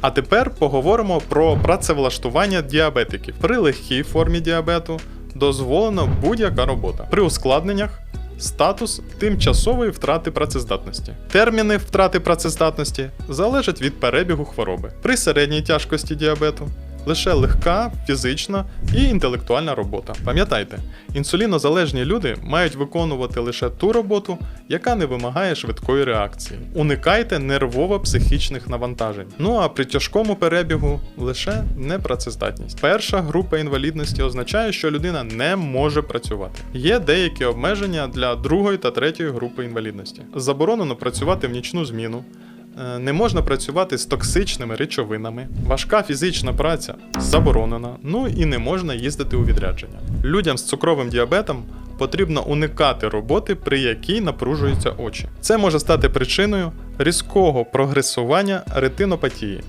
А тепер поговоримо про працевлаштування діабетиків. При легкій формі діабету дозволена будь-яка робота. При ускладненнях статус тимчасової втрати працездатності. Терміни втрати працездатності залежать від перебігу хвороби. При середній тяжкості діабету лише легка, фізична і інтелектуальна робота. Пам'ятайте, інсулінозалежні люди мають виконувати лише ту роботу, яка не вимагає швидкої реакції. Уникайте нервово-психічних навантажень. Ну а при тяжкому перебігу лише непрацездатність. Перша група інвалідності означає, що людина не може працювати. Є деякі обмеження для другої та третьої групи інвалідності. Заборонено працювати в нічну зміну. Е, Не можна працювати з токсичними речовинами, важка фізична праця заборонена, ну і не можна їздити у відрядження. Людям з цукровим діабетом потрібно уникати роботи, при якій напружуються очі. Це може стати причиною різкого прогресування ретинопатії.